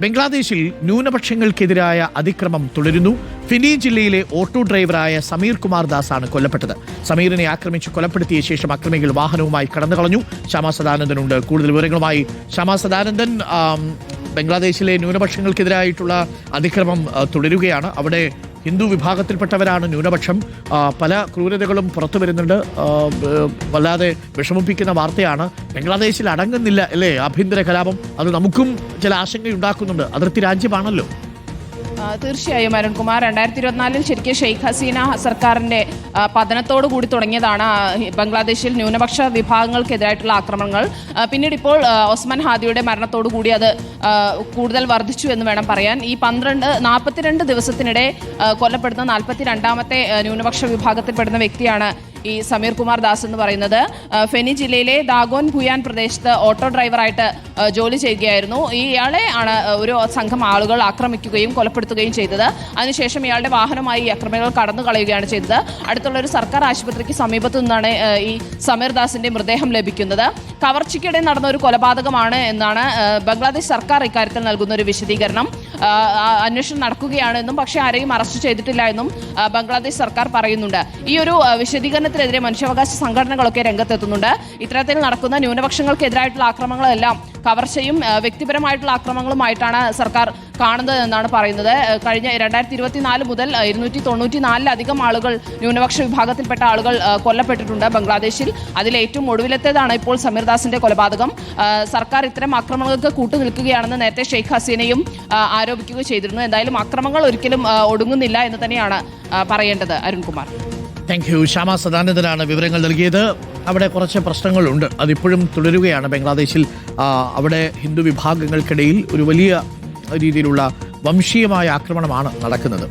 ബംഗ്ലാദേശിൽ ന്യൂനപക്ഷങ്ങൾക്കെതിരായ അതിക്രമം തുടരുന്നു. ഫിനി ജില്ലയിലെ ഓട്ടോ ഡ്രൈവറായ സമീർ കുമാർ ദാസ് ആണ് കൊല്ലപ്പെട്ടത്. സമീറിനെ ആക്രമിച്ച് കൊലപ്പെടുത്തിയ ശേഷം അക്രമികൾ വാഹനവുമായി കടന്നു കളഞ്ഞു ശ്യാമ സദാനന്ദനുണ്ട്. കൂടുതൽ വിവരങ്ങളുമായി ശ്യാമ സദാനന്ദൻ ബംഗ്ലാദേശിലെ ന്യൂനപക്ഷങ്ങൾക്കെതിരായിട്ടുള്ള അതിക്രമം തുടരുകയാണ്. അവിടെ ഹിന്ദു വിഭാഗത്തിൽപ്പെട്ടവരാണ് ന്യൂനപക്ഷം. പല ക്രൂരതകളും പുറത്തു വരുന്നുണ്ട്. വല്ലാതെ വിഷമിപ്പിക്കുന്ന വാർത്തയാണ്. ബംഗ്ലാദേശിൽ അടങ്ങുന്നില്ല അല്ലേ? ആഭ്യന്തര കലാപം. അത് നമുക്കും ചില ആശങ്കയുണ്ടാക്കുന്നുണ്ട്. അതിർത്തി രാജ്യമാണല്ലോ. തീർച്ചയായും അരുൺകുമാർ. രണ്ടായിരത്തി ഇരുപത്തിനാലിൽ ശരിക്കും ഷെയ്ഖ് ഹസീന സർക്കാരിന്റെ പതനത്തോടു കൂടി തുടങ്ങിയതാണ് ബംഗ്ലാദേശിൽ ന്യൂനപക്ഷ വിഭാഗങ്ങൾക്കെതിരായിട്ടുള്ള ആക്രമണങ്ങൾ. പിന്നീട് ഇപ്പോൾ ഒസ്മാൻ ഹാദിയുടെ മരണത്തോടു കൂടി അത് കൂടുതൽ വർദ്ധിച്ചു എന്ന് വേണം പറയാൻ. ഈ പന്ത്രണ്ട് നാൽപ്പത്തിരണ്ട് ദിവസത്തിനിടെ കൊല്ലപ്പെടുന്ന നാൽപ്പത്തി രണ്ടാമത്തെ ന്യൂനപക്ഷ വിഭാഗത്തിൽപ്പെടുന്ന വ്യക്തിയാണ് ഈ സമീർ കുമാർ ദാസ് എന്ന് പറയുന്നത്. ഫെനി ജില്ലയിലെ ദാഗോൻ ഭുയാൻ പ്രദേശത്ത് ഓട്ടോ ഡ്രൈവറായിട്ട് ജോലി ചെയ്യുകയായിരുന്നു. ഇയാളെ ആണ് ഒരു സംഘം ആളുകൾ ആക്രമിക്കുകയും കൊലപ്പെടുത്തുകയും ചെയ്തത്. അതിനുശേഷം ഇയാളുടെ വാഹനമായി അക്രമികൾ കടന്നു കളയുകയാണ് ചെയ്തത്. അടുത്തുള്ള ഒരു സർക്കാർ ആശുപത്രിക്ക് സമീപത്തു നിന്നാണ് ഈ സമീർ ദാസിന്റെ മൃതദേഹം ലഭിക്കുന്നത്. കവർച്ചയ്ക്കിടെ നടന്ന ഒരു കൊലപാതകമാണ് എന്നാണ് ബംഗ്ലാദേശ് സർക്കാർ ഇക്കാര്യത്തിൽ നൽകുന്ന ഒരു വിശദീകരണം. അന്വേഷണം നടക്കുകയാണ് അന്വേഷണം നടക്കുകയാണെന്നും പക്ഷേ ആരെയും അറസ്റ്റ് ചെയ്തിട്ടില്ല എന്നും ബംഗ്ലാദേശ് സർക്കാർ പറയുന്നുണ്ട്. ഈ ഒരു ആ, വിശദീകരണത്തിനെതിരെ മനുഷ്യാവകാശ സംഘടനകളൊക്കെ രംഗത്തെത്തുന്നുണ്ട്. ഇത്തരത്തിൽ നടക്കുന്ന ന്യൂനപക്ഷങ്ങൾക്കെതിരായിട്ടുള്ള ആക്രമണങ്ങളെല്ലാം കവർച്ചയും വ്യക്തിപരമായിട്ടുള്ള ആക്രമണങ്ങളുമായിട്ടാണ് സർക്കാർ കാണുന്നത് എന്നാണ് പറയുന്നത്. കഴിഞ്ഞ രണ്ടായിരത്തി ഇരുപത്തിനാല് മുതൽ ഇരുന്നൂറ്റി തൊണ്ണൂറ്റി നാലിലധികം ആളുകൾ ന്യൂനപക്ഷ വിഭാഗത്തിൽപ്പെട്ട ആളുകൾ കൊല്ലപ്പെട്ടിട്ടുണ്ട് ബംഗ്ലാദേശിൽ. അതിൽ ഏറ്റവും ഒടുവിലത്തേതാണ് ഇപ്പോൾ സമീർദാസിന്റെ കൊലപാതകം. സർക്കാർ ഇത്തരം ആക്രമണങ്ങൾക്ക് കൂട്ടുനിൽക്കുകയാണെന്ന് നേരത്തെ ഷെയ്ഖ് ഹസീനയും ആരോപിക്കുകയും ആരോപിക്കുക ചെയ്തിരുന്നു. എന്തായാലും ആക്രമങ്ങൾ ഒരിക്കലും ഒടുങ്ങുന്നില്ല എന്ന് തന്നെയാണ് പറയേണ്ടത് അരുൺകുമാർ. താങ്ക് യു ശ്യാമ സദാനന്ദനാണ് വിവരങ്ങൾ നൽകിയത്. അവിടെ കുറച്ച് പ്രശ്നങ്ങളുണ്ട്. അതിപ്പോഴും തുടരുകയാണ്. ബംഗ്ലാദേശിൽ അവിടെ ഹിന്ദു വിഭാഗങ്ങൾക്കിടയിൽ ഒരു വലിയ രീതിയിലുള്ള വംശീയമായ ആക്രമണമാണ് നടക്കുന്നത്.